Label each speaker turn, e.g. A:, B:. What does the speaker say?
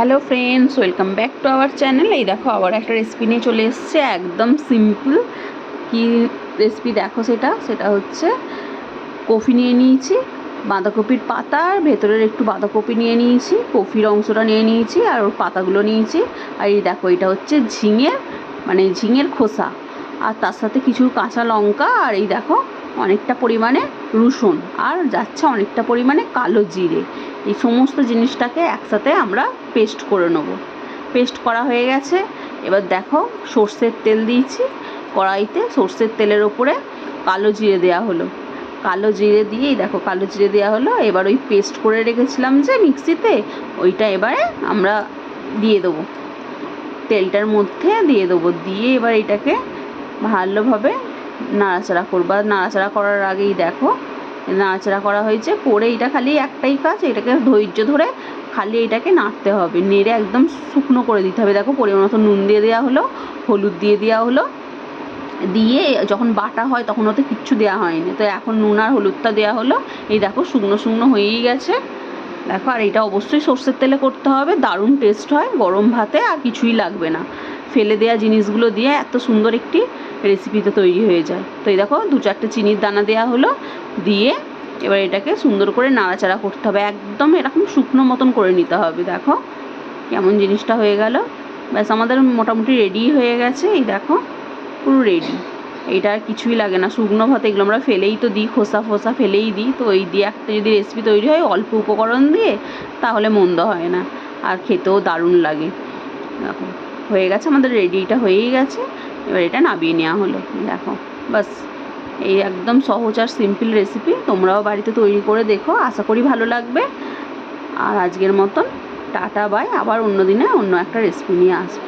A: Hello friends, welcome back to our channel. এই দেখো, আবার একটা রেসিপি নিয়ে চলে এসছে, একদম সিম্পল কি রেসিপি দেখো সেটা? সেটা হচ্ছে কফি নিয়ে নিয়েছি, বাঁধাকপির পাতা, আর ভেতরের একটু বাঁধাকপি নিয়ে নিয়েছি, কফির অংশটা নিয়ে নিয়েছি, আর ওর পাতাগুলো নিয়েছি। আর এই দেখো, এটা হচ্ছে ঝিঙে মানে ঝিঙের খোসা। আর তার সাথে কিছু কাঁচা লঙ্কা, আর এই দেখো, অনেকটা পরিমাণে রসুন। আর যাচ্ছে অনেকটা পরিমাণে কালো জিরে। এই সমস্ত জিনিসটাকে একসাথে আমরা পেস্ট করে নেব। পেস্ট করা হয়ে গেছে। এবার দেখো, সর্ষের তেল দিয়েছি। কড়াইতে সর্ষের তেলের ওপরে কালো জিরে দেওয়া হলো। কালো জিরে দিয়েই দেখো, কালো জিরে দেওয়া হলো। এবার ওই পেস্ট করে রেখেছিলাম যে মিক্সিতে, ওইটা এবারে আমরা দিয়ে দেবো। তেলটার মধ্যে দিয়ে দেবো। দিয়ে এবার এটাকে ভালোভাবে নাড়াচাড়া করব। নাড়াচাড়া করার আগেই দেখো নাড়াচাড়া করা হয়েছে, করে এটা খালি একটাই কাজ, এটাকে ধৈর্য ধরে খালি এটাকে নাড়তে হবে। নেড়ে একদম শুকনো করে দিতে হবে। দেখো পরিমাণ মতো নুন দিয়ে দেওয়া হলো, হলুদ দিয়ে দেওয়া হলো। দিয়ে যখন বাটা হয় তখন ওতে কিচ্ছু দেওয়া হয়নি। তো এখন নুন আর হলুদটা দেওয়া হলো। এই দেখো শুকনো শুকনো হয়েই গেছে। দেখো, আর এটা অবশ্যই সর্ষের তেলে করতে হবে। দারুণ টেস্ট হয়, গরম ভাতে আর কিছুই লাগবে না। ফেলে দেওয়া জিনিসগুলো দিয়ে এত সুন্দর একটি রেসিপিতে তৈরি হয়ে যায়। তো এই দেখো, দু চারটে চিনির দানা দেওয়া হলো, দিয়ে এবার এটাকে সুন্দর করে নাড়াচাড়া করতে হবে। একদম এরকম শুকনো মতন করে নিতে হবে, দেখো। কেমন জিনিসটা হয়ে গেল। ব্যাস, আমাদের মোটামুটি রেডি হয়ে গেছে। এই দেখো, পুরো রেডি এইটা আর কিছুই লাগে না। শুকনো ভাত এগুলো আমরা ফেলেই তো দিই, খোসা ফোসা ফেলেই দিই। তো এই দিয়ে একটা যদি রেসিপি তৈরি হয়, অল্প উপকরণ দিয়ে, তাহলে মন্দ হয় না। আর খেতেও দারুণ লাগে। দেখো, হয়ে গেছে, আমাদের রেডিটা হয়েই গেছে। এবার এটা নামিয়ে নেওয়া হলো। দেখো, বাস, এই একদম সহজ আর সিম্পল রেসিপি তোমরাও বাড়িতে তৈরি করে দেখো, আশা করি ভালো লাগবে। আর আজকের মতন, টাটা বাই আবার অন্য দিনে অন্য একটা রেসিপি নিয়ে আসব।